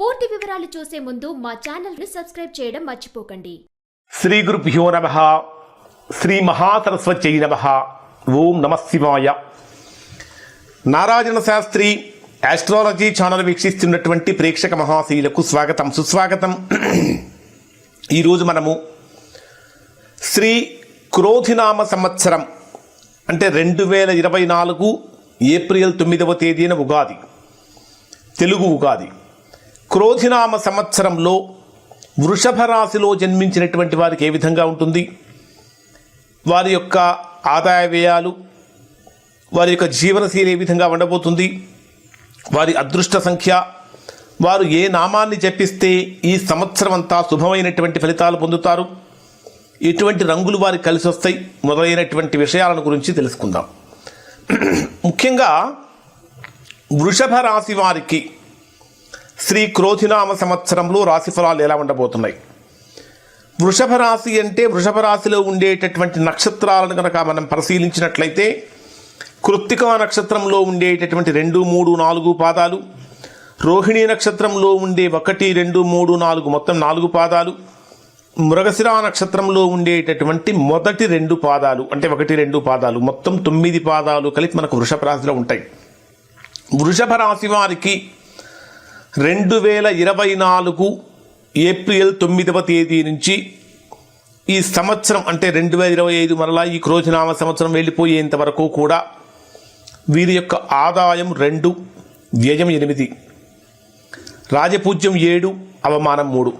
పూర్తి వివరాలు చూసే ముందు మా ఛానల్ని సబ్స్క్రైబ్ చేయడం మర్చిపోకండి. శ్రీ గురుభ్యో నమ. శ్రీ మహాసరస్వత్యై నమ. ఓం నమ శివాయ. నారాయణ శాస్త్రి ఆస్ట్రాలజీ ఛానల్ వీక్షిస్తున్నటువంటి ప్రేక్షక మహాశీలకు స్వాగతం సుస్వాగతం. ఈరోజు మనము శ్రీ క్రోధినామ సంవత్సరం అంటే రెండు వేల ఇరవై నాలుగు ఏప్రిల్ తొమ్మిదవ తేదీన ఉగాది తెలుగు ఉగాది. క్రోధినామ సంవత్సరంలో వృషభ రాశిలో జన్మించినటువంటి వారికి ఏ విధంగా ఉంటుంది? వారి యొక్క ఆదాయ వ్యయాలు వారి యొక్క జీవనశైలి ఏ విధంగా ఉండబోతుంది? వారి అదృష్ట సంఖ్య వారు ఏ నామాన్ని జపిస్తే ఈ సంవత్సరం అంతా శుభమైనటువంటి ఫలితాలు పొందుతారు? ఎటువంటి రంగులు వారికి కలిసి వస్తాయి. మొదలైనటువంటి విషయాలను గురించి తెలుసుకుందాం. ముఖ్యంగా వృషభ రాశి వారికి శ్రీ క్రోధినామ సంవత్సరంలో రాశి ఫలాలు ఎలా ఉండబోతున్నాయి? వృషభ రాశి అంటే వృషభ రాశిలో ఉండేటటువంటి నక్షత్రాలను కనుక మనం పరిశీలించినట్లయితే కృత్తికా నక్షత్రంలో ఉండేటటువంటి రెండు మూడు నాలుగు పాదాలు రోహిణీ నక్షత్రంలో ఉండే ఒకటి రెండు మూడు నాలుగు మొత్తం నాలుగు పాదాలు మృగశిర నక్షత్రంలో ఉండేటటువంటి మొదటి రెండు పాదాలు అంటే ఒకటి రెండు పాదాలు మొత్తం తొమ్మిది పాదాలు కలిపి మనకు వృషభ రాశిలో ఉంటాయి. వృషభ రాశి వారికి రెండు వేల ఇరవై నాలుగు ఏప్రిల్ తొమ్మిదవ తేదీ నుంచి ఈ సంవత్సరం అంటే రెండు వేల ఇరవై ఐదు మరలా ఈ క్రోజనామ సంవత్సరం వెళ్ళిపోయేంత వరకు కూడా వీరి యొక్క ఆదాయం రెండు వ్యయం ఎనిమిది రాజపూజ్యం ఏడు అవమానం మూడు.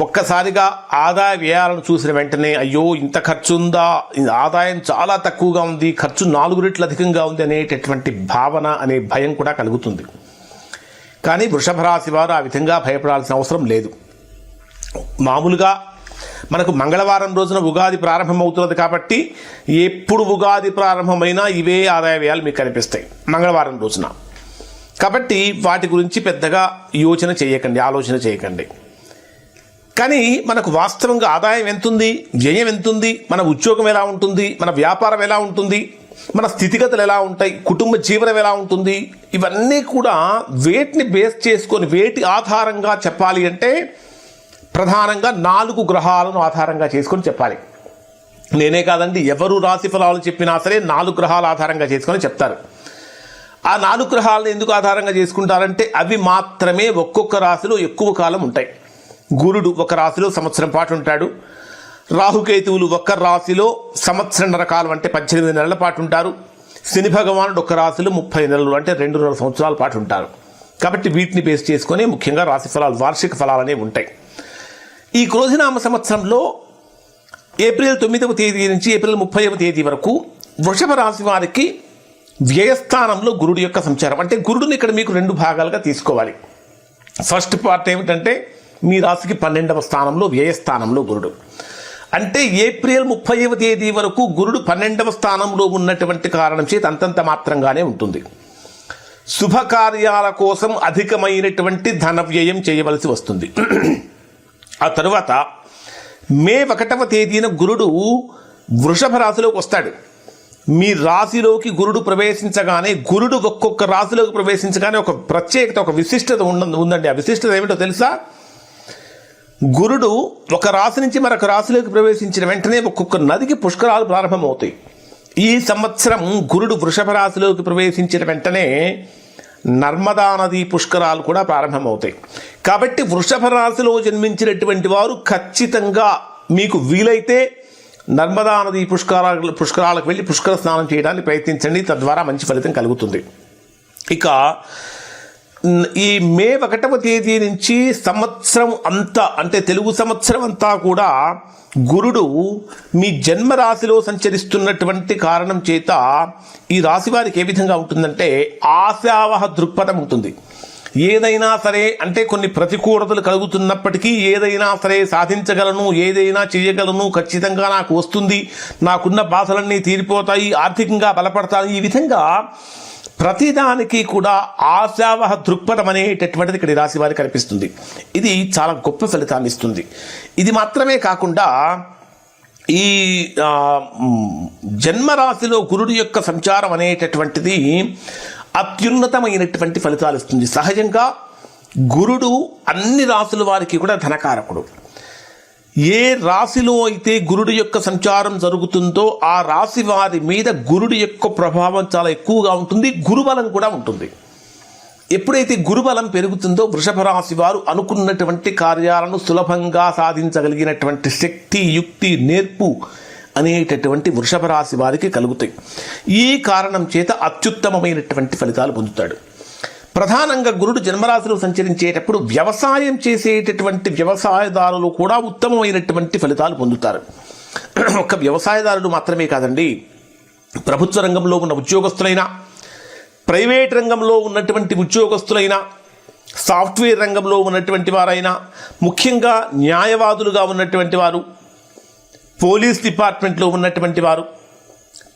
ఒక్కసారిగా ఆదాయ వ్యయాలను చూసిన వెంటనే అయ్యో ఇంత ఖర్చు ఉందా ఆదాయం చాలా తక్కువగా ఉంది ఖర్చు నాలుగు రెట్లు అధికంగా ఉంది అనేటటువంటి భావన అనే భయం కూడా కలుగుతుంది. కానీ వృషభ రాశి వారు ఆ విధంగా భయపడాల్సిన అవసరం లేదు. మామూలుగా మనకు మంగళవారం రోజున ఉగాది ప్రారంభమవుతున్నది కాబట్టి ఎప్పుడు ఉగాది ప్రారంభమైనా ఇవే ఆదాయ వ్యయాలు మీకు కనిపిస్తాయి మంగళవారం రోజున. కాబట్టి వాటి గురించి పెద్దగా యోచన చేయకండి ఆలోచన చేయకండి. కానీ మనకు వాస్తవంగా ఆదాయం ఎంతుంది వ్యయం ఎంతుంది మన ఉద్యోగం ఎలా ఉంటుంది మన వ్యాపారం ఎలా ఉంటుంది మన స్థితిగతులు ఎలా ఉంటాయి? కుటుంబ జీవనం ఎలా ఉంటుంది? ఇవన్నీ కూడా వేటిని బేస్ చేసుకొని వేటి ఆధారంగా చెప్పాలి అంటే ప్రధానంగా నాలుగు గ్రహాలను ఆధారంగా చేసుకొని చెప్పాలి. నేనే కాదండి ఎవరు రాశి ఫలాలు చెప్పినా సరే నాలుగు గ్రహాల ఆధారంగా చేసుకొని చెప్తారు. ఆ నాలుగు గ్రహాలను ఎందుకు ఆధారంగా చేసుకుంటారంటే అవి మాత్రమే ఒక్కొక్క రాశిలో ఎక్కువ కాలం ఉంటాయి. గురుడు ఒక రాశిలో సంవత్సరం పాటు ఉంటాడు. రాహుకేతువులు ఒక్క రాశిలో సంవత్సరంన్నర కాలం అంటే పద్దెనిమిది నెలల పాటు ఉంటారు. శని భగవానుడు ఒక రాశిలో ముప్పై నెలలు అంటే రెండున్నర సంవత్సరాల పాటు ఉంటారు. కాబట్టి వీటిని బేస్ చేసుకొని ముఖ్యంగా రాశి ఫలాలు వార్షిక ఫలాలు అనేవి ఉంటాయి. ఈ క్రోధినామ సంవత్సరంలో ఏప్రిల్ తొమ్మిదవ తేదీ నుంచి ఏప్రిల్ ముప్పైవ తేదీ వరకు వృషభ రాశి వారికి వ్యయస్థానంలో గురుడు యొక్క సంచారం. అంటే గురుడుని ఇక్కడ మీకు రెండు భాగాలుగా తీసుకోవాలి. ఫస్ట్ పార్ట్ ఏమిటంటే మీ రాశికి పన్నెండవ స్థానంలో వ్యయస్థానంలో గురుడు. అంటే ఏప్రిల్ ముప్పైవ తేదీ వరకు గురుడు పన్నెండవ స్థానంలో ఉన్నటువంటి కారణం చేత అంతంత మాత్రంగానే ఉంటుంది. శుభకార్యాల కోసం అధికమైనటువంటి ధన వ్యయం చేయవలసి వస్తుంది. ఆ తరువాత మే ఒకటవ తేదీన గురుడు వృషభ రాశిలోకి వస్తాడు. మీ రాశిలోకి గురుడు ప్రవేశించగానే గురుడు ఒక్కొక్క రాశిలోకి ప్రవేశించగానే ఒక ప్రత్యేకత ఒక విశిష్టత ఉండ ఉందండి. ఆ విశిష్టత ఏమిటో తెలుసా? గురుడు ఒక రాశి నుంచి మరొక రాశిలోకి ప్రవేశించిన వెంటనే ఒక్కొక్క నదికి పుష్కరాలు ప్రారంభమవుతాయి. ఈ సంవత్సరం గురుడు వృషభ రాశిలోకి ప్రవేశించిన వెంటనే నర్మదా నది పుష్కరాలు కూడా ప్రారంభమవుతాయి. కాబట్టి వృషభ రాశిలో జన్మించినటువంటి వారు ఖచ్చితంగా మీకు వీలైతే నర్మదా నది పుష్కరాలు పుష్కరాలకు వెళ్ళి పుష్కర స్నానం చేయడానికి ప్రయత్నించండి. తద్వారా మంచి ఫలితం కలుగుతుంది. ఇక ఈ మే ఒకటవ తేదీ నుంచి సంవత్సరం అంతా అంటే తెలుగు సంవత్సరం అంతా కూడా గురుడు మీ జన్మ రాశిలో సంచరిస్తున్నటువంటి కారణం చేత ఈ రాశి వారికి ఏ విధంగా ఉంటుందంటే ఆశావహ దృక్పథం ఉంటుంది. ఏదైనా సరే అంటే కొన్ని ప్రతికూలతలు కలుగుతున్నప్పటికీ ఏదైనా సరే సాధించగలను ఏదైనా చేయగలను ఖచ్చితంగా నాకు వస్తుంది నాకున్న బాధలన్నీ తీరిపోతాయి ఆర్థికంగా బలపడతాయి ఈ విధంగా ప్రతిదానికి కూడా ఆశావహ దృక్పథం అనేటటువంటిది ఇక్కడ రాశి వారికి కనిపిస్తుంది. ఇది చాలా గొప్ప ఫలితాన్ని ఇస్తుంది. ఇది మాత్రమే కాకుండా ఈ జన్మరాశిలో గురుడు యొక్క సంచారం అనేటటువంటిది అత్యున్నతమైనటువంటి ఫలితాలు ఇస్తుంది. సహజంగా గురుడు అన్ని రాసుల వారికి కూడా ధనకారకుడు. ఏ రాశిలో అయితే గురుడు యొక్క సంచారం జరుగుతుందో ఆ రాశి వారి మీద గురుడు యొక్క ప్రభావం చాలా ఎక్కువగా ఉంటుంది గురుబలం కూడా ఉంటుంది. ఎప్పుడైతే గురుబలం పెరుగుతుందో వృషభ రాశి వారు అనుకున్నటువంటి కార్యాలను సులభంగా సాధించగలిగినటువంటి శక్తి యుక్తి నేర్పు అనేటటువంటి వృషభ రాశి వారికి కలుగుతాయి. ఈ కారణం చేత అత్యుత్తమమైనటువంటి ఫలితాలు పొందుతాడు. ప్రధానంగా గురుడు జన్మరాశిలో సంచరించేటప్పుడు వ్యవసాయం చేసేటటువంటి వ్యవసాయదారులు కూడా ఉత్తమమైనటువంటి ఫలితాలు పొందుతారు. ఒక వ్యవసాయదారుడు మాత్రమే కాదండి ప్రభుత్వ రంగంలో ఉన్న ఉద్యోగస్తులైనా ప్రైవేట్ రంగంలో ఉన్నటువంటి ఉద్యోగస్తులైనా సాఫ్ట్వేర్ రంగంలో ఉన్నటువంటి వారైనా ముఖ్యంగా న్యాయవాదులుగా ఉన్నటువంటి వారు పోలీస్ డిపార్ట్మెంట్లో ఉన్నటువంటి వారు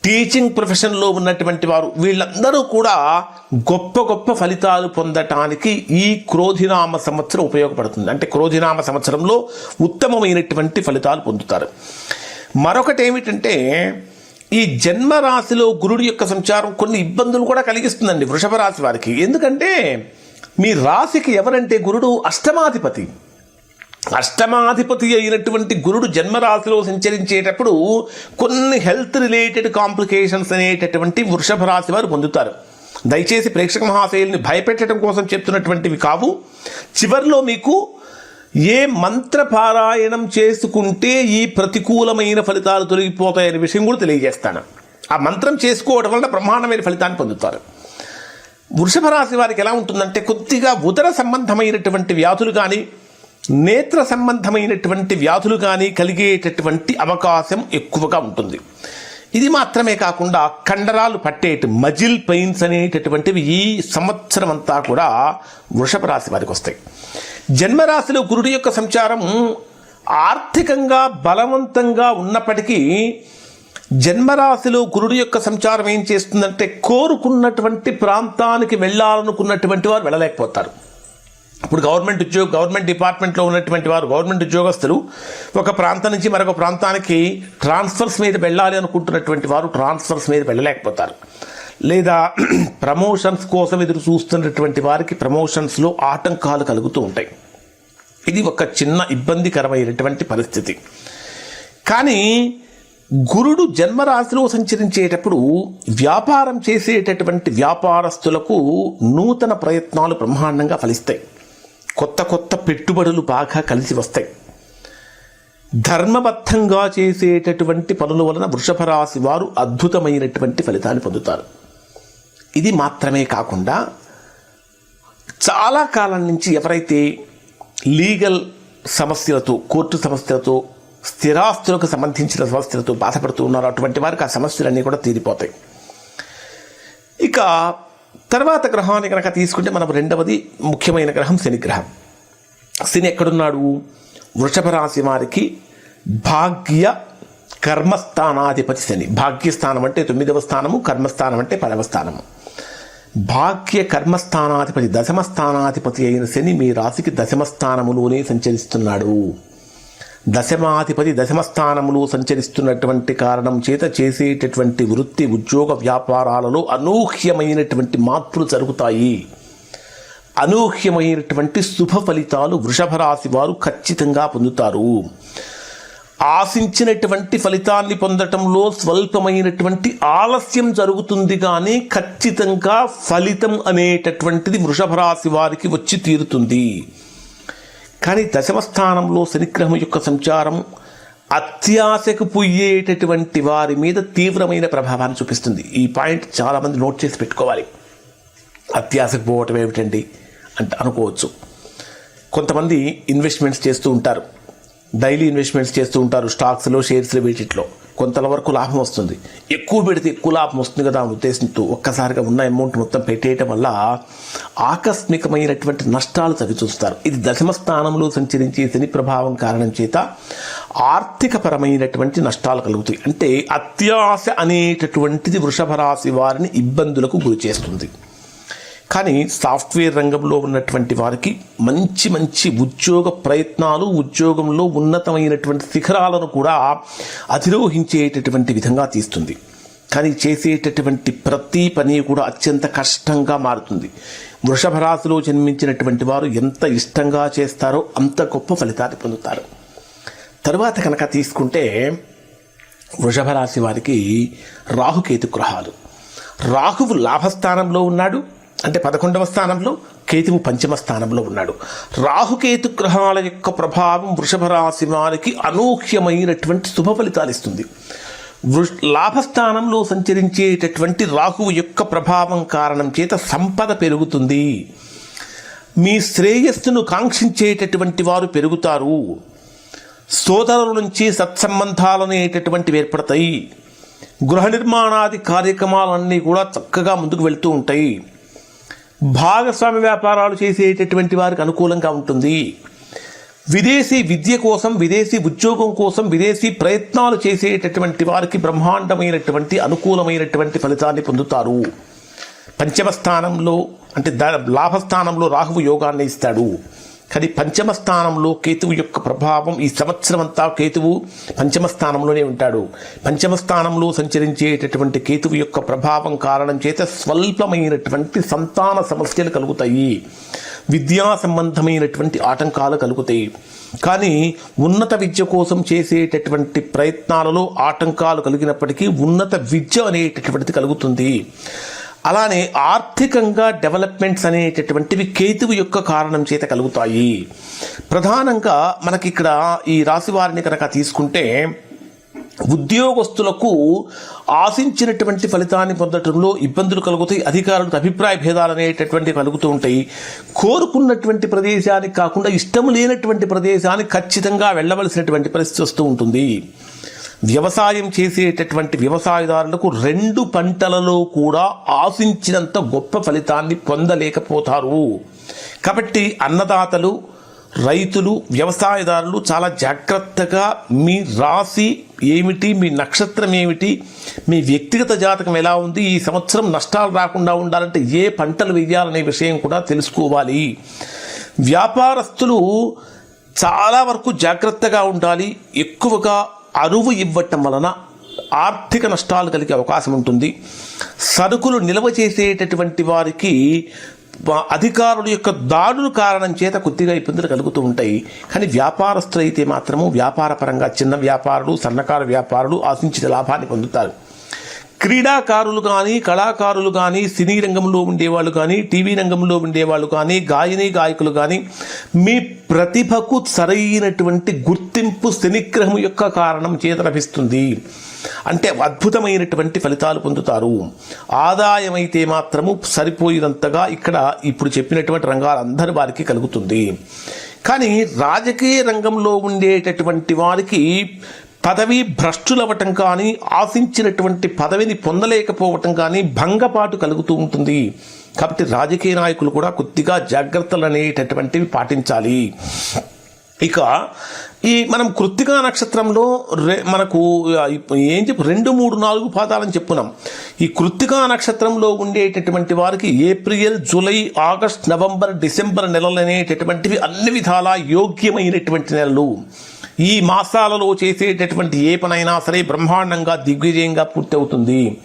టీచింగ్ ప్రొఫెషన్లో ఉన్నటువంటి వారు వీళ్ళందరూ కూడా గొప్ప గొప్ప ఫలితాలు పొందటానికి ఈ క్రోధినామ సంవత్సరం ఉపయోగపడుతుంది. అంటే క్రోధినామ సంవత్సరంలో ఉత్తమమైనటువంటి ఫలితాలు పొందుతారు. మరొకటి ఏమిటంటే ఈ జన్మ రాశిలో గురుడు యొక్క సంచారం కొన్ని ఇబ్బందులు కూడా కలిగిస్తుందండి వృషభ రాశి వారికి. ఎందుకంటే మీ రాశికి ఎవరంటే గురుడు అష్టమాధిపతి. అష్టమాధిపతి అయినటువంటి గురుడు జన్మరాశిలో సంచరించేటప్పుడు కొన్ని హెల్త్ రిలేటెడ్ కాంప్లికేషన్స్ అనేటటువంటి వృషభ రాశి వారు పొందుతారు. దయచేసి ప్రేక్షక మహాశైలిని భయపెట్టడం కోసం చెప్తున్నటువంటివి కావు. చివరిలో మీకు ఏ మంత్ర పారాయణం చేసుకుంటే ఈ ప్రతికూలమైన ఫలితాలు తొలగిపోతాయనే విషయం కూడా తెలియజేస్తాను. ఆ మంత్రం చేసుకోవడం వలన బ్రహ్మాండమైన ఫలితాన్ని పొందుతారు. వృషభ రాశి వారికి ఎలా ఉంటుందంటే కొద్దిగా ఉదర సంబంధమైనటువంటి వ్యాధులు కానీ నేత్ర సంబంధమైనటువంటి వ్యాధులు కానీ కలిగేటటువంటి అవకాశం ఎక్కువగా ఉంటుంది. ఇది మాత్రమే కాకుండా కండరాలు పట్టేటి మజిల్ పెయిన్స్ అనేటటువంటివి ఈ సంవత్సరం అంతా కూడా వృషభ రాశి వారికి వస్తాయి. జన్మరాశిలో గురుడు యొక్క సంచారం ఆర్థికంగా బలవంతంగా ఉన్నప్పటికీ జన్మరాశిలో గురుడు యొక్క సంచారం ఏం చేస్తుందంటే కోరుకున్నటువంటి ప్రాంతానికి వెళ్ళాలనుకున్నటువంటి వారు వెళ్ళలేకపోతారు. ఇప్పుడు గవర్నమెంట్ ఉద్యోగ గవర్నమెంట్ డిపార్ట్మెంట్లో ఉన్నటువంటి వారు గవర్నమెంట్ ఉద్యోగస్తులు ఒక ప్రాంతం నుంచి మరొక ప్రాంతానికి ట్రాన్స్ఫర్స్ మీద వెళ్ళాలి అనుకుంటున్నటువంటి వారు ట్రాన్స్ఫర్స్ మీద వెళ్ళలేకపోతారు. లేదా ప్రమోషన్స్ కోసం ఎదురు చూస్తున్నటువంటి వారికి ప్రమోషన్స్లో ఆటంకాలు కలుగుతూ ఉంటాయి. ఇది ఒక చిన్న ఇబ్బందికరమైనటువంటి పరిస్థితి. కానీ గురుడు జన్మరాశిలో సంచరించేటప్పుడు వ్యాపారం చేసేటటువంటి వ్యాపారస్తులకు నూతన ప్రయత్నాలు బ్రహ్మాండంగా ఫలిస్తాయి. కొత్త కొత్త పెట్టుబడులు బాగా కలిసి వస్తాయి. ధర్మబద్ధంగా చేసేటటువంటి పనుల వలన వృషభ రాశి వారు అద్భుతమైనటువంటి ఫలితాన్ని పొందుతారు. ఇది మాత్రమే కాకుండా చాలా కాలం నుంచి ఎవరైతే లీగల్ సమస్యలతో కోర్టు సమస్యలతో స్థిరాస్తులకు సంబంధించిన సమస్యలతో బాధపడుతూ ఉన్నారో అటువంటి వారికి ఆ సమస్యలన్నీ కూడా తీరిపోతాయి. ఇక తర్వాత గ్రహాన్ని కనుక తీసుకుంటే మనం రెండవది ముఖ్యమైన గ్రహం శని గ్రహం శని ఎక్కడున్నాడు? వృషభ రాశి వారికి భాగ్య కర్మస్థానాధిపతి శని. భాగ్యస్థానం అంటే తొమ్మిదవ స్థానము కర్మస్థానం అంటే పదవ స్థానము. భాగ్య కర్మస్థానాధిపతి దశమ స్థానాధిపతి అయిన శని మీ రాశికి దశమ స్థానములోనే సంచరిస్తున్నాడు. దశమాధిపతి దశమస్థానములు సంచరిస్తున్నటువంటి కారణం చేత చేసేటటువంటి వృత్తి ఉద్యోగ వ్యాపారాలలో అనూహ్యమైనటువంటి మార్పులు జరుగుతాయి. అనూహ్యమైనటువంటి శుభ ఫలితాలు వృషభ రాశి వారు ఖచ్చితంగా పొందుతారు. ఆశించినటువంటి ఫలితాన్ని పొందటంలో స్వల్పమైనటువంటి ఆలస్యం జరుగుతుంది కానీ ఖచ్చితంగా ఫలితం అనేటటువంటిది వృషభ రాశి వారికి వచ్చి తీరుతుంది. కానీ దశమస్థానంలో శనిగ్రహం యొక్క సంచారం అత్యాశకు పొయ్యేటటువంటి వారి మీద తీవ్రమైన ప్రభావాన్ని చూపిస్తుంది. ఈ పాయింట్ చాలామంది నోట్ చేసి పెట్టుకోవాలి. అత్యాశకు పోవటం ఏమిటండి అంటే అనుకోవచ్చు. కొంతమంది ఇన్వెస్ట్మెంట్స్ చేస్తూ ఉంటారు. డైలీ ఇన్వెస్ట్మెంట్స్ చేస్తూ ఉంటారు. స్టాక్స్లో షేర్స్లో వీటిలో కొంత వరకు లాభం వస్తుంది. ఎక్కువ పెడితే ఎక్కువ లాభం వస్తుంది కదా ఉద్దేశంతో ఒక్కసారిగా ఉన్న అమౌంట్ మొత్తం పెట్టేయటం వల్ల ఆకస్మికమైనటువంటి నష్టాలు చవి చూస్తారు ఇది దశమ స్థానంలో సంచరించే శని ప్రభావం కారణం చేత ఆర్థికపరమైనటువంటి నష్టాలు కలుగుతాయి. అంటే అత్యాశ అనేటటువంటిది వృషభ రాశి వారిని ఇబ్బందులకు గురి చేస్తుంది. కానీ సాఫ్ట్వేర్ రంగంలో ఉన్నటువంటి వారికి మంచి మంచి ఉద్యోగ ప్రయత్నాలు ఉద్యోగంలో ఉన్నతమైనటువంటి శిఖరాలను కూడా అధిరోహించేటటువంటి విధంగా తీస్తుంది. కానీ చేసేటటువంటి ప్రతి పని కూడా అత్యంత కష్టంగా మారుతుంది. వృషభ రాశిలో జన్మించినటువంటి వారు ఎంత ఇష్టంగా చేస్తారో అంత గొప్ప ఫలితాన్ని పొందుతారు. తరువాత కనుక తీసుకుంటే వృషభ రాశి వారికి రాహుకేతు గ్రహాలు. రాహువు లాభస్థానంలో ఉన్నాడు. అంటే పదకొండవ స్థానంలో కేతువు పంచమ స్థానంలో ఉన్నాడు. రాహుకేతు గ్రహాల యొక్క ప్రభావం వృషభ రాశి వారికి అనూహ్యమైనటువంటి శుభ ఫలితాలు ఇస్తుంది. లాభస్థానంలో సంచరించేటటువంటి రాహువు యొక్క ప్రభావం కారణం చేత సంపద పెరుగుతుంది. మీ శ్రేయస్సును కాంక్షించేటటువంటి వారు పెరుగుతారు. సోదరుల నుంచి సత్సంబంధాలనేటటువంటివి ఏర్పడతాయి. గృహ నిర్మాణాది కార్యక్రమాలన్నీ కూడా చక్కగా ముందుకు వెళ్తూ ఉంటాయి. భాగస్వామి వ్యాపారాలు చేసేటటువంటి వారికి అనుకూలంగా ఉంటుంది. విదేశీ విద్య కోసం విదేశీ ఉద్యోగం కోసం విదేశీ ప్రయత్నాలు చేసేటటువంటి వారికి బ్రహ్మాండమైనటువంటి అనుకూలమైనటువంటి ఫలితాన్ని పొందుతారు. పంచమ స్థానంలో అంటే ద లాభస్థానంలో రాహువు యోగాన్ని ఇస్తాడు. కానీ పంచమ స్థానంలో కేతువు యొక్క ప్రభావం ఈ సంవత్సరం అంతా కేతువు పంచమ స్థానంలోనే ఉంటాడు. పంచమ స్థానంలో సంచరించేటటువంటి కేతువు యొక్క ప్రభావం కారణం చేత స్వల్పమైనటువంటి సంతాన సమస్యలు కలుగుతాయి. విద్యా సంబంధమైనటువంటి ఆటంకాలు కలుగుతాయి. కానీ ఉన్నత విద్య కోసం చేసేటటువంటి ప్రయత్నాలలో ఆటంకాలు కలిగినప్పటికీ ఉన్నత విద్య అనేటటువంటిది కలుగుతుంది. అలానే ఆర్థికంగా డెవలప్మెంట్స్ అనేటటువంటివి కేతువు యొక్క కారణం చేత కలుగుతాయి. ప్రధానంగా మనకి ఇక్కడ ఈ రాశి వారిని కనుక తీసుకుంటే ఉద్యోగస్తులకు ఆశించినటువంటి ఫలితాన్ని పొందడంలో ఇబ్బందులు కలుగుతాయి అధికారులకు అభిప్రాయ భేదాలు అనేటటువంటివి కలుగుతూ ఉంటాయి. కోరుకున్నటువంటి ప్రదేశానికి కాకుండా ఇష్టం లేనటువంటి ప్రదేశానికి ఖచ్చితంగా వెళ్ళవలసినటువంటి పరిస్థితి వస్తూ ఉంటుంది. వ్యవసాయం చేసేటటువంటి వ్యవసాయదారులకు రెండు పంటలలో కూడా ఆశించినంత గొప్ప ఫలితాన్ని పొందలేకపోతారు. కాబట్టి అన్నదాతలు రైతులు వ్యవసాయదారులు చాలా జాగ్రత్తగా మీ రాశి ఏమిటి మీ నక్షత్రం ఏమిటి మీ వ్యక్తిగత జాతకం ఎలా ఉంది ఈ సంవత్సరం నష్టాలు రాకుండా ఉండాలంటే ఏ పంటలు వేయాలనే విషయం కూడా తెలుసుకోవాలి. వ్యాపారస్తులు చాలా వరకు జాగ్రత్తగా ఉండాలి. ఎక్కువగా అరువు ఇవ్వటం వలన ఆర్థిక నష్టాలు కలిగే అవకాశం ఉంటుంది. సరుకులు నిల్వ చేసేటటువంటి వారికి అధికారుల యొక్క దాడుల కారణం చేత కొద్దిగా ఇబ్బందులు కలుగుతూ ఉంటాయి. కానీ వ్యాపారస్తులు అయితే మాత్రము వ్యాపార పరంగా చిన్న వ్యాపారులు సన్నకారు వ్యాపారులు ఆశించిన లాభాన్ని పొందుతారు. క్రీడాకారులు కానీ కళాకారులు కానీ సినీ రంగంలో ఉండేవాళ్ళు కానీ టీవీ రంగంలో ఉండేవాళ్ళు కానీ గాయని గాయకులు కానీ మీ ప్రతిభకు సరైనటువంటి గుర్తింపు శనిగ్రహం యొక్క కారణం చేత లభిస్తుంది. అంటే అద్భుతమైనటువంటి ఫలితాలు పొందుతారు. ఆదాయం అయితే మాత్రము సరిపోయినంతగా ఇక్కడ ఇప్పుడు చెప్పినటువంటి రంగాలందరి వారికి కలుగుతుంది. కానీ రాజకీయ రంగంలో ఉండేటటువంటి వారికి పదవి భ్రష్టులవ్వటం కానీ ఆశించినటువంటి పదవిని పొందలేకపోవటం కానీ భంగపాటు కలుగుతూ ఉంటుంది. కాబట్టి రాజకీయ నాయకులు కూడా కొద్దిగా జాగ్రత్తలు అనేటటువంటివి పాటించాలి. ఇక ఈ మనం కృత్తికా నక్షత్రంలో రె మనకు ఏం చెప్పు రెండు మూడు నాలుగు పాదాలని చెప్పున్నాం. ఈ కృత్తికా నక్షత్రంలో ఉండేటటువంటి వారికి April July August November December నెలలు అనేటటువంటివి అన్ని విధాలా యోగ్యమైనటువంటి నెలలు. ఈ మాసాలలో చేసేటటువంటి ఏ పనైనా సరే బ్రహ్మాండంగా దిగ్విజయంగా పూర్తవుతుంది.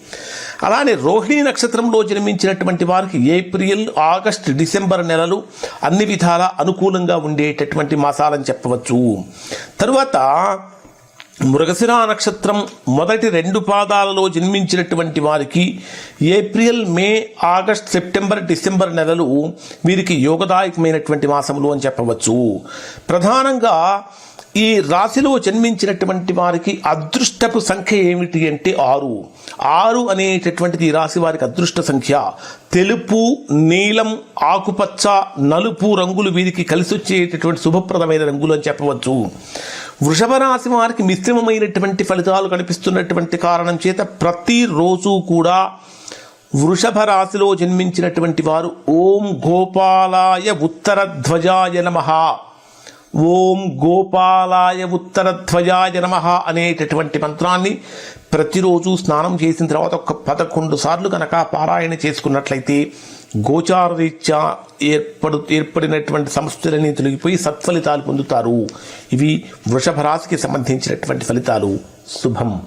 అలానే రోహిణి నక్షత్రంలో జన్మించినటువంటి వారికి ఏప్రిల్ ఆగస్ట్ డిసెంబర్ నెలలు అన్ని విధాల అనుకూలంగా ఉండేటటువంటి మాసాలని చెప్పవచ్చు. తరువాత మృగశిర నక్షత్రం మొదటి రెండు పాదాలలో జన్మించినటువంటి వారికి April May August September December నెలలు వీరికి యోగదాయకమైనటువంటి మాసములు అని చెప్పవచ్చు. ప్రధానంగా ఈ రాశిలో జన్మించినటువంటి వారికి అదృష్టపు సంఖ్య ఏమిటి అంటే ఆరు. ఆరు అనేటటువంటిది ఈ రాశి వారికి అదృష్ట సంఖ్య. తెలుపు నీలం ఆకుపచ్చ నలుపు రంగులు వీరికి కలిసి వచ్చేటటువంటి శుభప్రదమైన రంగులు అని చెప్పవచ్చు. వృషభ రాశి వారికి మిశ్రమమైనటువంటి ఫలితాలు కనిపిస్తున్నటువంటి కారణం చేత ప్రతిరోజు కూడా వృషభ రాశిలో జన్మించినటువంటి వారు ఓం గోపాలాయ ఉత్తరధ్వజాయ నమః. ఓం గోపాలాయ ఉత్తరధ్వజాయ నమ అనేటటువంటి మంత్రాన్ని ప్రతిరోజు స్నానం చేసిన తర్వాత ఒక పదకొండు సార్లు కనుక పారాయణ చేసుకున్నట్లయితే గోచారరీత్యా ఏర్పడు ఏర్పడినటువంటి సమస్యలన్నీ తొలగిపోయి సత్ఫలితాలు పొందుతారు. ఇవి వృషభ రాశికి సంబంధించినటువంటి ఫలితాలు. శుభం.